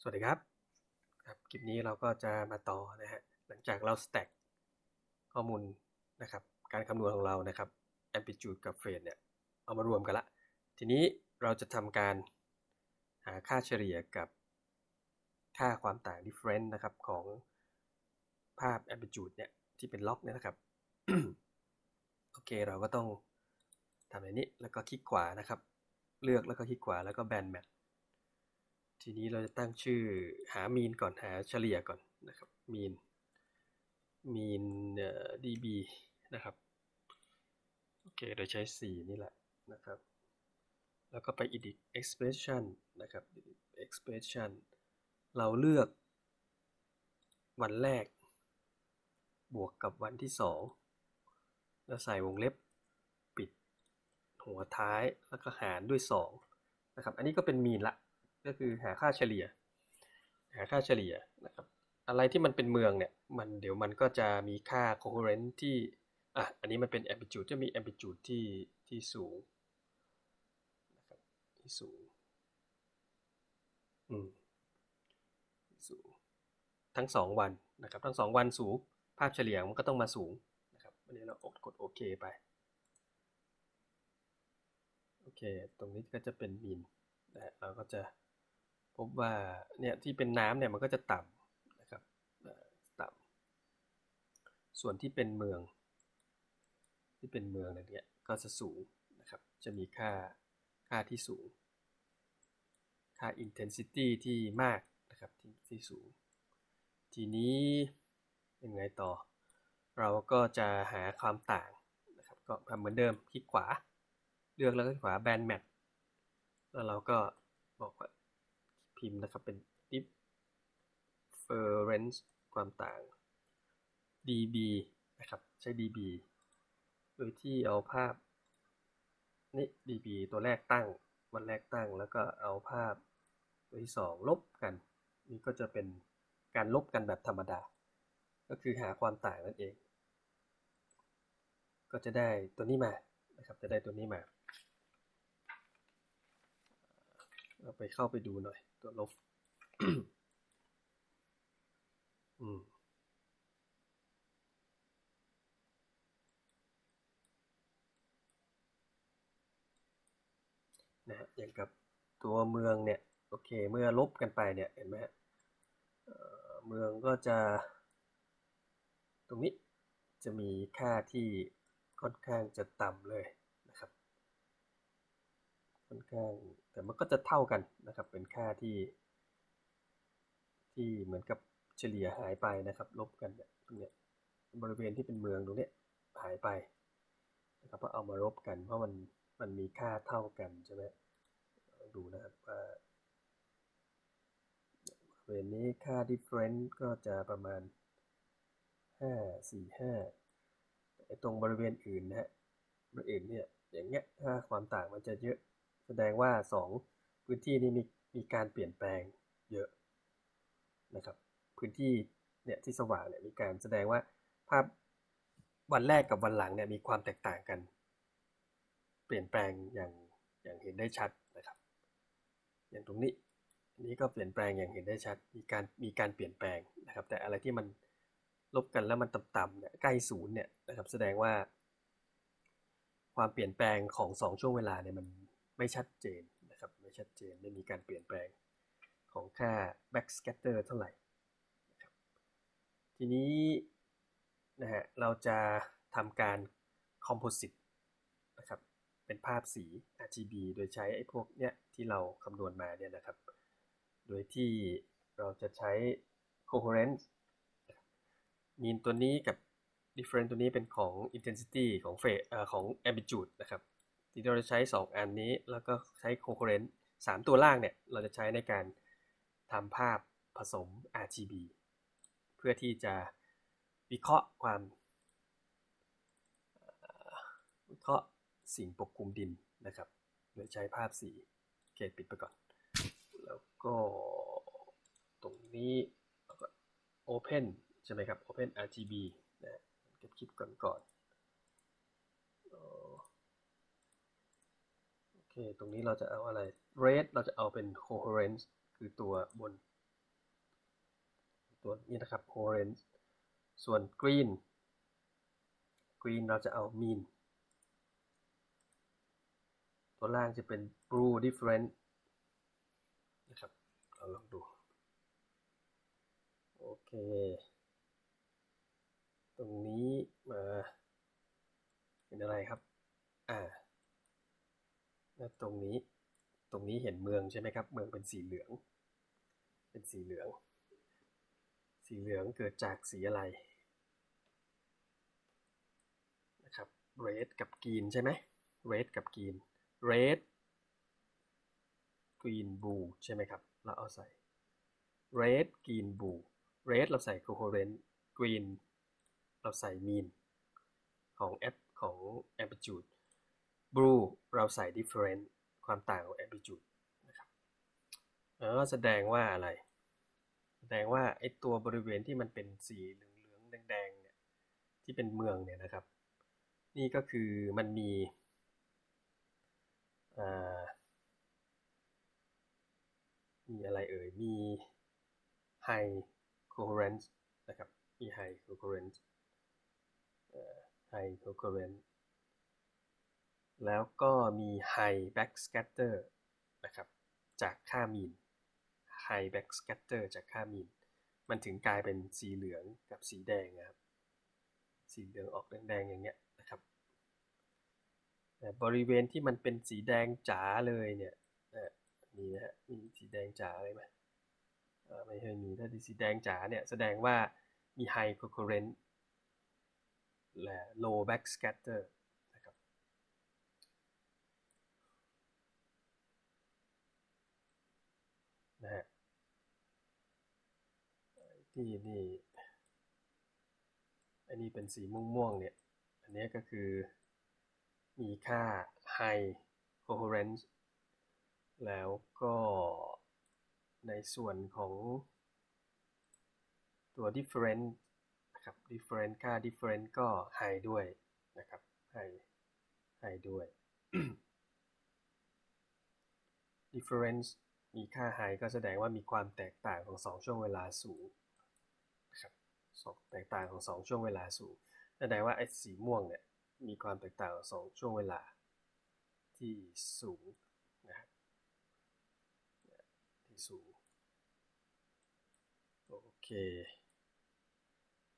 สวัสดีครับครับ คลิปนี้เราก็จะมาต่อนะฮะหลังจากเรา stack ข้อมูลนะครับ การคำนวณของเรานะครับ amplitude กับ phase เนี่ย เอามารวมกันละ ทีนี้เราจะทำการหาค่าเฉลี่ยกับค่าความต่าง difference นะครับ ของภาพ amplitude เนี่ย ที่เป็นล็อกเนี่ยนะครับ โอเคเราก็ต้องทำแบบนี้แล้วก็คลิกขวานะครับ เลือกแล้วก็คลิกขวาแล้วก็ band match ที ทีนี้เราจะตั้งชื่อหามีนก่อนหาเฉลี่ยก่อนนะครับมีนมีนเอ่อ db นะครับโอเคโดยใช้ 4 นี่แหละนะครับ แล้วก็ไป edit expression นะครับ edit expression เราเลือกวันแรก บวกกับวันที่ 2 แล้วใส่วงเล็บปิดหัวท้ายแล้วก็หารด้วย 2 นะครับ อันนี้ก็เป็นมีนละ ก็คือหาค่าเฉลี่ย หาค่าเฉลี่ยนะครับอะไรที่มันเป็นเมืองเนี่ยมันเดี๋ยวมันก็จะมีค่า coherent ที่อะอันนี้มันเป็น amplitude จะมี amplitude ที่ที่สูงนะครับที่สูงอืมสูงทั้งสองวันนะครับ ทั้งสองวันสูงภาพเฉลี่ยมันก็ต้องมาสูงนะครับวันนี้เรากดโอเคไปโอเค ตรงนี้ก็จะเป็นมินนะเราก็จะ พบว่าเนี่ยที่เป็นน้ำเนี่ยมันก็จะต่ำนะครับต่ำส่วนที่เป็นเมือง ที่เป็นเมืองเนี่ยก็จะสูงนะครับจะมีค่าค่าที่สูง ค่า intensity ที่มากนะครับที่ที่สูง ทีนี้ยังไงต่อ เราก็จะหาความต่างนะครับก็ทำเหมือนเดิมคลิกขวา เลือกแล้วก็ขวา band match แล้วเราก็บอกว่า พิมพ์นะครับเป็น difference ความต่าง dB นะครับ ใช้ dB โดยที่เอาภาพนี่ dB ตัวแรกตั้ง วันแรกตั้ง แล้วก็เอาภาพตัวที่สองลบกัน นี่ก็จะเป็นการลบกันแบบธรรมดา ก็คือหาความต่างนั่นเอง ก็จะได้ตัวนี้มานะครับ จะได้ตัวนี้มา เราไปเข้าไปดูหน่อย ตัวลบ อืมนะฮะอย่างกับตัวเมืองเนี่ย โอเค เมื่อลบกันไปเนี่ย เห็นไหมเมืองก็จะ ตรงนี้จะมีค่าที่ค่อนข้างจะต่ำเลยนะครับ ค่อนข้าง แต่มันก็จะเท่ากันนะครับ เป็นค่าที่ ที่เหมือนกับเฉลี่ยหายไปนะครับ ลบกันเนี่ยตรงเนี้ยบริเวณที่เป็นเมืองตรงเนี้ยหายไปนะครับเพราะเอามาลบกันเพราะมันมันมีค่าเท่ากันใช่ไหมดูนะครับว่าบริเวณนี้ค่า difference ก็จะประมาณ 5 4 5แต่ตรงบริเวณอื่นนะฮะบริเวณอื่นเนี่ยอย่างเงี้ยถ้าความต่างมันจะเยอะ แสดงว่า 2 พื้นที่นี้มีมีการเปลี่ยนแปลงเยอะนะครับ พื้นที่เนี่ยที่สว่างเนี่ยมีการแสดงว่าภาพวันแรกกับวันหลังเนี่ยมีความแตกต่างกัน เปลี่ยนแปลงอย่างอย่างเห็นได้ชัดนะครับ อย่างตรงนี้อันนี้ก็เปลี่ยนแปลงอย่างเห็นได้ชัด มีการมีการเปลี่ยนแปลงนะครับ แต่อะไรที่มันลบกันแล้วมันต่ำๆเนี่ยใกล้ศูนย์เนี่ยนะครับแสดงว่า ความเปลี่ยนแปลงของสองช่วงเวลาเนี่ยมัน ไม่ชัดเจนนะครับไม่ชัดเจนไม่มีการเปลี่ยนแปลงของค่า backscatter เท่าไหร่นะครับทีนี้นะฮะเราจะทำการ composite นะครับเป็นภาพสี RGB โดยใช้ไอ้พวกเนี้ยที่เราคำนวณมาเนี่ยนะครับ โดยที่เราจะใช้ coherence มีนตัวนี้กับ difference ตัวนี้เป็นของ intensity ของเอ่อของ amplitude นะครับ ที่เราจะใช้ 2 อันนี้แล้วก็ใช้ coherent 3 ตัวล่างเนี่ย เราจะใช้ในการทำภาพผสม RGB เพื่อที่จะวิเคราะห์ความวิเคราะห์สิ่งปกคลุมดินนะครับโดยใช้ภาพสีโอเคปิดไปก่อน แล้วก็ตรงนี้ก็ Open ใช่ไหมครับ Open RGB นะเก็บคลิปก่อนก่อนโอเค ตรงนี้เราจะเอาอะไร Red เราจะเอาเป็น Coherence คือตัวบน ตัวนี้นะครับ orange ส่วน green green เราจะเอา mean ตัวล่างจะเป็น blue different นะครับ เราลองดู โอเค ตรงนี้มาเป็นอะไรครับ อ่า ตรงนี้ตรงนี้เห็นเมืองใช่ไหมครับ เมืองเป็นสีเหลือง เป็นสีเหลือง สีเหลืองเกิดจากสีอะไรนะครับ red กับ green ใช่ไหม red กับ green red green blue ใช่ไหมครับ เราเอาใส่ red green blue red เราใส่ coherent green เราใส่ mean ของ f ของ amplitude blue เราใส่ different ความต่างของ amplitude นะครับแล้วแสดงว่าอะไร แสดงว่าไอตัวบริเวณที่มันเป็นสีเหลืองๆแดงๆเนี่ยที่เป็นเมืองเนี่ยนะครับ นี่ก็คือมันมีมีอะไรเอ่ย มี high coherence นะครับ มี high coherence high coherence แล้วก็มี high backscatter นะครับ จากค่ามีน high backscatter จากค่ามีน มันถึงกลายเป็นสีเหลืองกับสีแดงนะครับ สีเหลืองออกแดงๆอย่างเงี้ยนะครับแต่บริเวณที่มันเป็นสีแดงจ๋าเลยเนี่ยมีนะฮะ มีสีแดงจ๋าเลยไหมไม่เคยมี ถ้าสีแดงจ๋าเนี่ยแสดงว่ามี high concurrent และ low backscatter นะครับ นะฮะ ที่นี่ อันนี้เป็นสีม่วงๆเนี่ย อันนี้ก็คือมีค่า high coherence แล้วก็ในส่วนของตัว different นะครับ different ค่า different ก็ high ด้วยนะครับ high high ด้วย difference มีค่า high ก็แสดงว่ามีความแตกต่างของ 2 ช่วงเวลาสูง สองแตกต่างของ2ช่วงเวลาสูงแสดงว่าไอ้สีม่วงเนี่ยมีความแตกต่างของ2ช่วงเวลาที่สูงนะครับที่สูงโอเค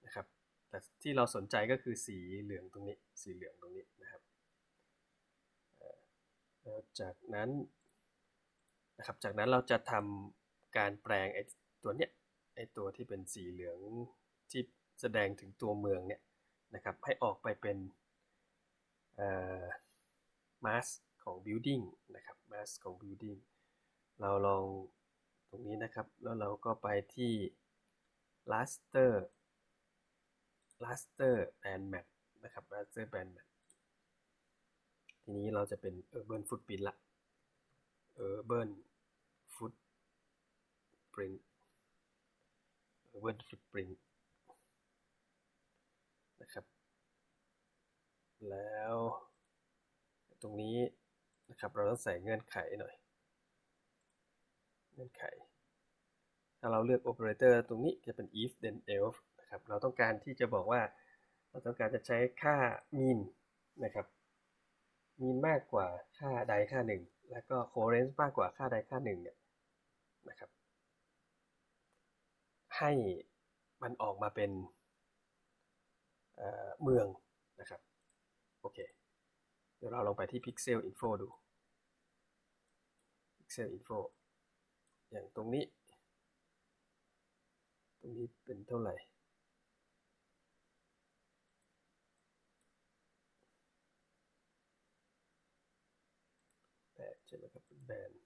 นะครับแต่ที่เราสนใจก็คือสีเหลืองตรงนี้สีเหลืองตรงนี้นะครับแล้วจากนั้นนะครับจากนั้นเราจะทำการแปลงไอ้ตัวเนี้ยไอ้ตัวที่เป็นสีเหลือง ที่แสดงถึงตัวเมืองเนี่ยนะครับให้ออกไปเป็น mass ของ building นะครับ mass ของ building เราลองตรงนี้นะครับ แล้วเราก็ไปที่ raster raster band map นะครับ raster band map ทีนี้เราจะเป็น urban footprint ละ urban footprint urban footprint นะครับ แล้ว ตรงนี้นะครับเราต้องใส่เงื่อนไขหน่อย เงื่อนไข ถ้าเราเลือก operator ตรงนี้จะเป็น if then else นะครับเราต้องการที่จะบอกว่า เราต้องการจะใช้ค่า mean นะครับ mean มากกว่าค่าใดค่าหนึ่ง แล้วก็ coherence มากกว่าค่าใดค่าหนึ่งเนี่ยนะครับ ให้มันออกมาเป็นเมืองนะครับ โอเค เดี๋ยวเราลองไปที่ Pixel Info ดู Pixel Info อย่างตรงนี้ ตรงนี้เป็นเท่าไหร่แปดใช่ไหมครับเป็นแบน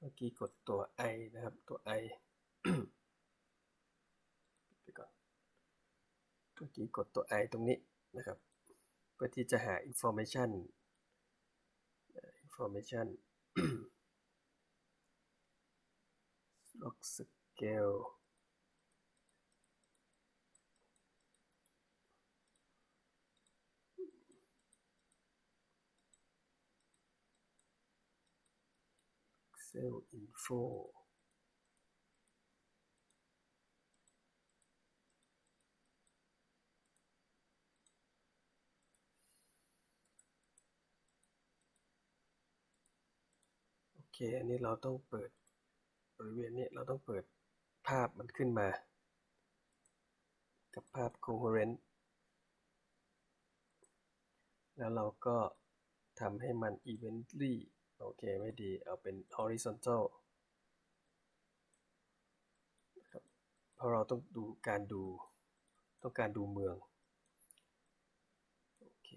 เมื่อกี้กดตัว i นะครับ ตัว i ไปก่อน เมื่อกี้กดตัว i ตรงนี้นะครับ เพื่อที่จะหา information information log scale เซล info โอเค อันนี้เราต้องเปิดบริเวณนี้เราต้องเปิดภาพมันขึ้นมา กับภาพ coherent แล้วเราก็ทำให้มัน evenly โอเค ไม่ดี เอาเป็น horizontal ครับเพราะเราต้องดูการดู ต้องการดูเมือง โอเค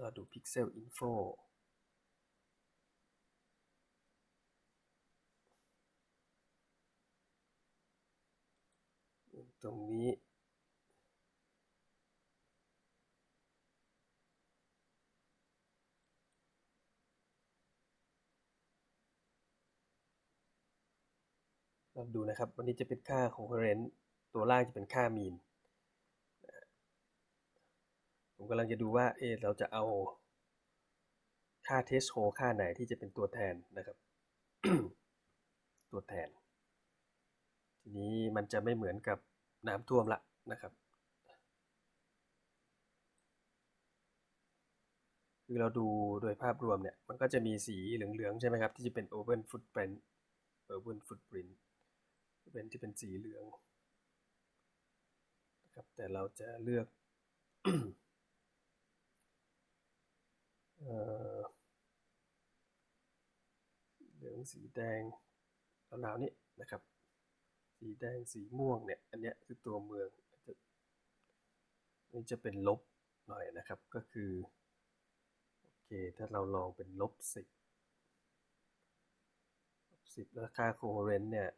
เราดู pixel info ตรงนี้ เราดูนะครับ วันนี้จะเป็นค่า coherent ตัวล่างจะเป็นค่า mean ผมกำลังจะดูว่าเอเราจะเอาค่า test hole ค่าไหนที่จะเป็นตัวแทนนะครับ ตัวแทน ทีนี้มันจะไม่เหมือนกับน้ำท่วมละนะครับคือเราดูโดยภาพรวมเนี่ย มันก็จะมีสีเหลือง ๆ ใช่ไหมครับ ที่จะเป็น urban footprint urban footprint เป็นที่เป็นสีเหลืองนะครับแต่เราจะเลือกเหลืองสีแดงราวๆนี้นะครับ สีแดงสีม่วงเนี่ยอันเนี้ยคือตัวเมืองจะนี่จะเป็นลบหน่อยนะครับก็คือโอเคถ้าเราลองเป็นลบสิบลบสิบแล้วค่า coherent เนี่ย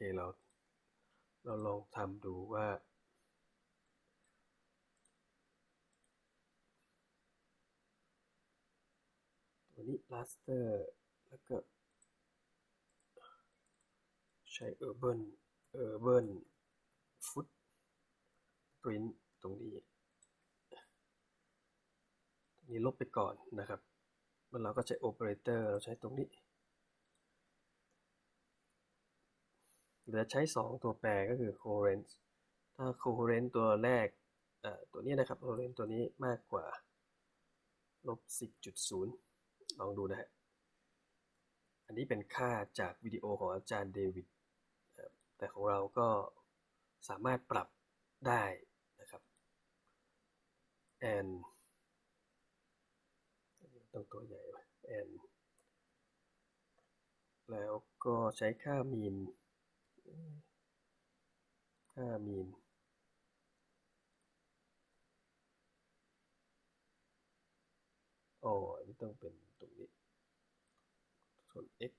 เคเราเราลองทำดูว่า ตัวนี้ raster แล้วก็ ใช้ urban urban footprint ตรงนี้ตรงนี้ลบไปก่อนนะครับแล้วเราก็ใช้ operator เราใช้ตรงนี้ เหลือใช้ 2 ตัวแปรก็คือ coherent ถ้า coherent ตัวแรกตัวนี้นะครับ coherent ตัวนี้มากกว่าลบ10.0 ลองดูนะฮะ อันนี้เป็นค่าจากวิดีโอของอาจารย์เดวิด แต่ของเราก็สามารถปรับได้นะครับ and ต้องตัวใหญ่ and แล้วก็ใช้ค่า mean ค่า mean อ๋ออันนี้ต้องเป็นตรงนี้ ส่วน x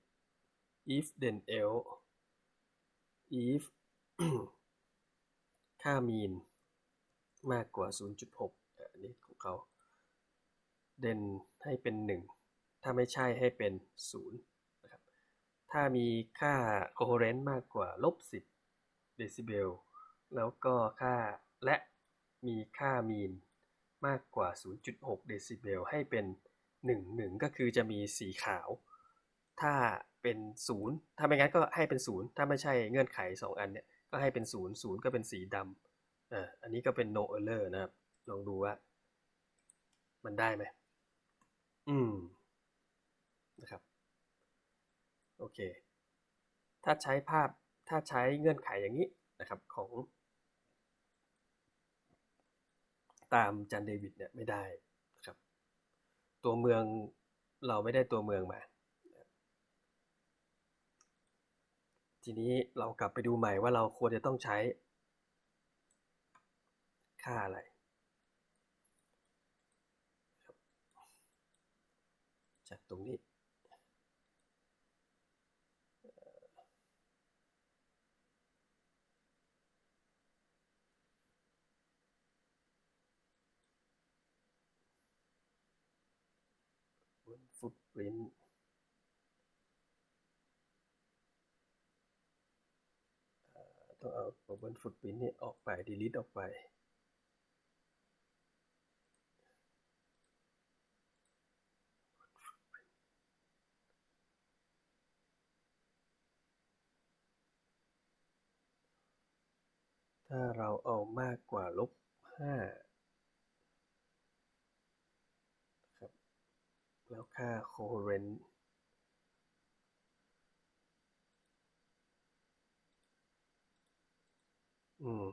if then else if ค่า mean มากกว่า 0.6 อันนี้ของเขา then ให้เป็น 1 ถ้าไม่ใช่ให้เป็น 0 นะครับ ถ้ามีค่า coherent มากกว่าลบ 10 เดซิเบล แล้วก็ค่าและมีค่า mean มากกว่า 0.6 เดซิเบลให้เป็น 1 1 ก็คือจะมีสีขาว ถ้าเป็น 0 ถ้าไม่งั้นก็ให้เป็น 0 ถ้าไม่ใช่เงื่อนไข 2 อันเนี่ย ก็ให้เป็น 0 0 ก็เป็นสีดำอ่าอันนี้ก็เป็น no error นะครับ ลองดูว่า มันได้ไหม อืม นะครับ โอเค ถ้าใช้ภาพ ถ้าใช้เงื่อนไขอย่างนี้นะครับของ ตามจันเดวิดเนี่ยไม่ได้ครับ ตัวเมืองเราไม่ได้ตัวเมืองมา ทีนี้เรากลับไปดูใหม่ว่าเราควรจะต้องใช้ค่าอะไรจากตรงนี้ ฟุตปรินท์ต้องเอาบนฟุตปรินท์นี่ออกไป delete ออกไป ถ้าเราเอามากกว่าลบห้าครับ แล้วค่า coherent อืม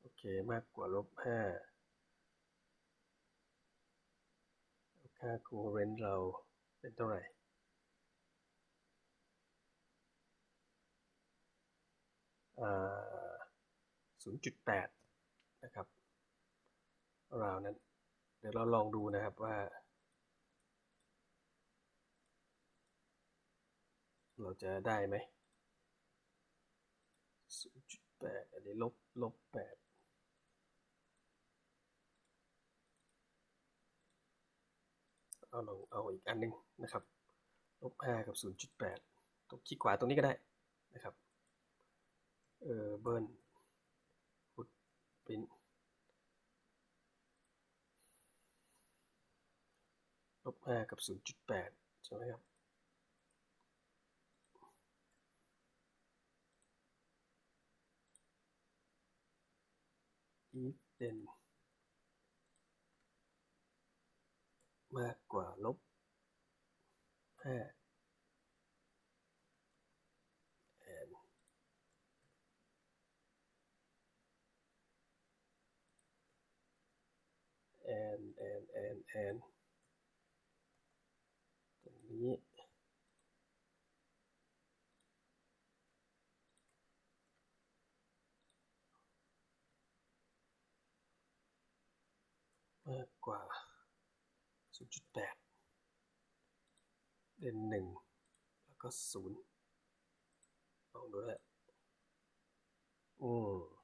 โอเค มากกว่าลบห้าค่า coherent เราเป็นเท่าไหร่อ่าศูนย์จุดแปดนะครับ ราวนั้น เดี๋ยวเราลองดูนะครับว่า เราจะได้ไหมศูนย์จุดแปดอันนี้ลบลบแปดเอาลองเอาอีกอันหนึงนะครับลบห้ากับศูนย์จุดแปดตรงคลิกขวาตรงนี้ก็ได้นะครับเออเบิร์นฟุตปรินลบห้ากับศูนย์จุดแปดใช่ไหมครับ if then มากกว่าลบห้า and and and and and ตรงนี้ 0.8 เด่นหนึ่งแล้วก็ศูนย์ลองดูนะอืม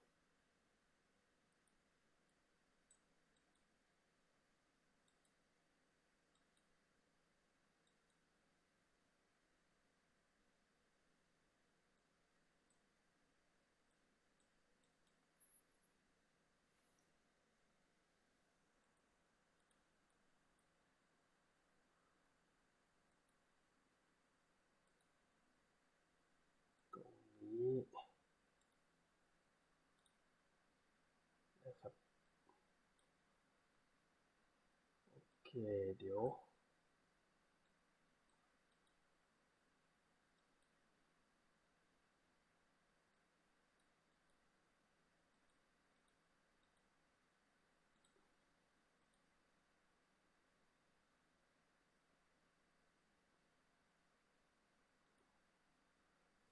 นี้นะครับ โอเค เดี๋ยว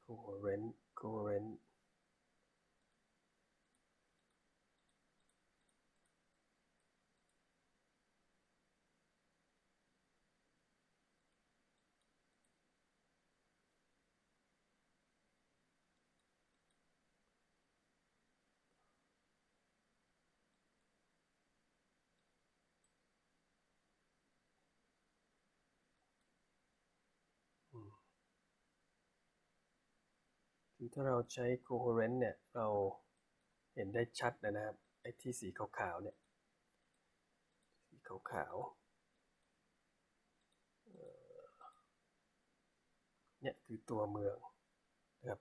coherent coherent คือถ้าเราใช้ coherent เนี่ย เราเห็นได้ชัดเลยนะครับ ไอ้ที่สีขาวๆเนี่ย สีขาวๆเเนี่ยคือตัวเมืองนะครับ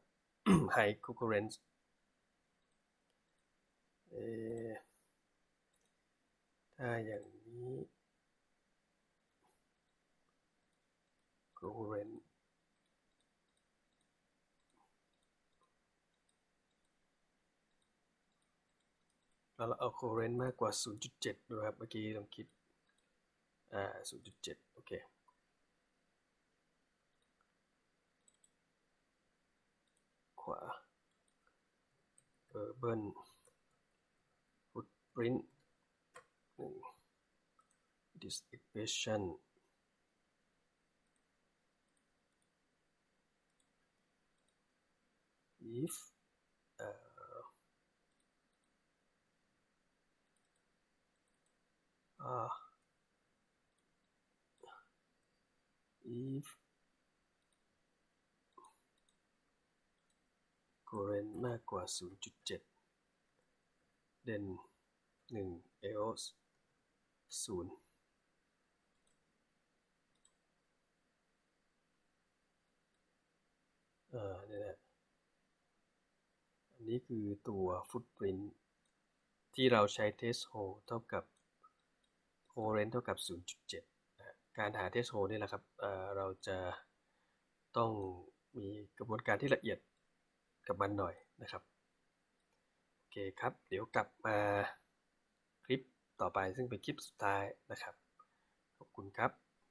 high coherence เออถ้าอย่างนี้ coherent แล้วเราเอาโคเรนต์มากกว่า 0.7 ด้วยครับ เมื่อกี้ลองคิด อ่า 0.7 โอเค ขวา urban footprint หนึ่ง dissipation if อ่า if current มากกว่า 0.7 then 1 else 0เอ่อเนี่ยนะอันนี้คือตัว footprint ที่เราใช้ test hole เท่ากับ current เท่ากับ 0.7นะการหา test hole นี่แหละครับเเราจะต้องมีกระบวนการที่ละเอียดกับมันหน่อยนะครับ โอเคครับ เดี๋ยวกลับมาคลิปต่อไปซึ่งเป็นคลิปสุดท้ายนะครับ ขอบคุณครับ